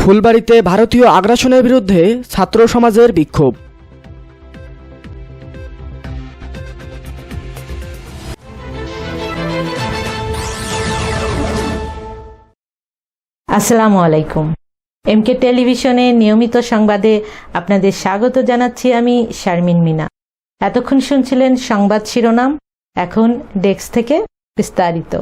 ফুলবাড়িতে ভারতীয় আগ্রাসনের বিরুদ্ধে ছাত্র সমাজের বিক্ষোভ। আসসালামু আলাইকুম। এমকে টেলিভিশনে নিয়মিত সংবাদে আপনাদের স্বাগত জানাচ্ছি আমি শারমিন মিনা। এতক্ষণ শুনছিলেন সংবাদ শিরোনাম, এখন ডেস্ক থেকে বিস্তারিত।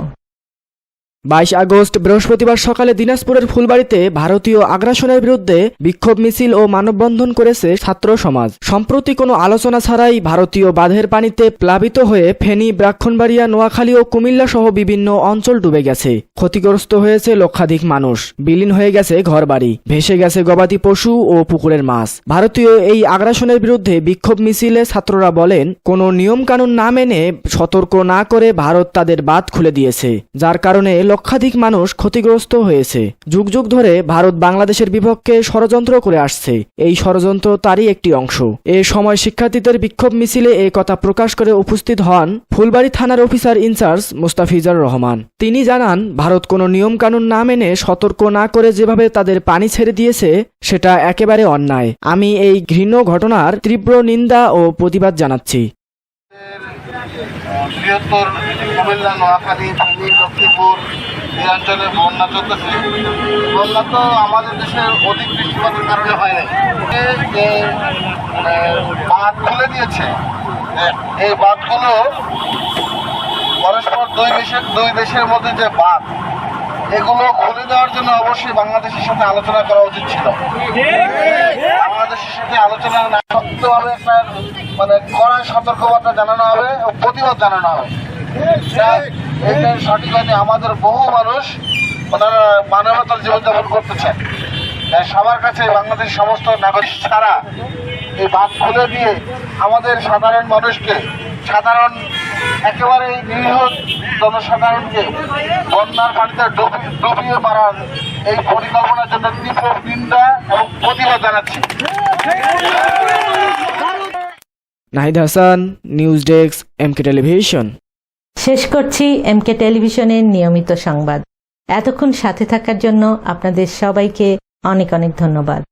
বাইশ আগস্ট বৃহস্পতিবার সকালে দিনাজপুরের ফুলবাড়িতে ভারতীয় আগ্রাসনের বিরুদ্ধে বিক্ষোভ মিছিল ও মানববন্ধন করেছে ছাত্র সমাজ। সম্প্রতি কোনো আলোচনা ছাড়াই ভারতীয় বাঁধের পানিতে প্লাবিত হয়ে ফেনী ব্রাক্ষণবাড়িয়া নোয়াখালী ও কুমিল্লা সহ বিভিন্ন অঞ্চল ডুবে গেছে। ক্ষতিগ্রস্ত হয়েছে লক্ষাধিক মানুষ। বিলীন হয়ে গেছে ঘরবাড়ি। ভেসে গেছে গবাদি পশু ও পুকুরের মাছ। ভারতীয় এই আগ্রাসনের বিরুদ্ধে বিক্ষোভ মিছিলে ছাত্ররা বলেন, কোনো নিয়মকানুন না মেনে সতর্ক না করে ভারত তাদের বাঁধ খুলে দিয়েছে। যার কারণে লক্ষাধিক মানুষ ক্ষতিগ্রস্ত হয়েছে। যুগ যুগ ধরে ভারত বাংলাদেশের বিপক্ষে ষড়যন্ত্র করে আসছে। এই ষড়যন্ত্র তারই একটি অংশ। এ সময় শিক্ষার্থীদের বিক্ষোভ মিছিলে এ কথা প্রকাশ করে উপস্থিত হন ফুলবাড়ি থানার অফিসার ইনচার্জ মুস্তাফিজার রহমান। তিনি জানান, ভারত কোনো নিয়মকানুন না মেনে সতর্ক না করে যেভাবে তাদের পানি ছেড়ে দিয়েছে, সেটা একেবারে অন্যায়। আমি এই ঘৃণ্য ঘটনার তীব্র নিন্দা ও প্রতিবাদ জানাচ্ছি। বৃহত্তর কুমিল্লা, নোয়াখালী ফেনী লক্ষ্মীপুর এই অঞ্চলে বন্যা চলতেছে। বন্যা তো আমাদের দেশে অধিক বৃষ্টিপাতের কারণে হয় নাই। যে মানে বাঁধ খুলে দিয়েছে এই বাঁধগুলো পরস্পর দুই দেশের দুই দেশের মধ্যে যে বাঁধ, এগুলো খুলে দেওয়ার জন্য অবশ্যই বাংলাদেশের সাথে আলোচনা করা উচিত ছিল। বাংলাদেশের সাথে আলোচনা না শক্তভাবে একটা মানে কড়া সতর্কবার্তা জানানো হবে ও প্রতিবাদ জানানো হবে। এটা সঠিক হয়নি। আমাদের বহু মানুষ ওনারা মানবতার জীবনযাপন করতেছেন। সবার কাছে বাংলাদেশ সমস্ত নাগরিক ছাড়া এই বাদ খুলে দিয়ে আমাদের সাধারণ মানুষকে, সাধারণ একেবারে নিরীহ জনসাধারণকে বন্যার পানিতে ডুবি- ডুবিয়ে মারার এই পরিকল্পনার জন্য তীব্র নিন্দা এবং প্রতিবাদ জানাচ্ছি। Nahid Hasan news desk MK television শেষ করছি এমকে টেলিভিশনের নিয়মিত সংবাদ। এতক্ষণ সাথে থাকার জন্য আপনাদের সবাইকে অনেক অনেক ধন্যবাদ।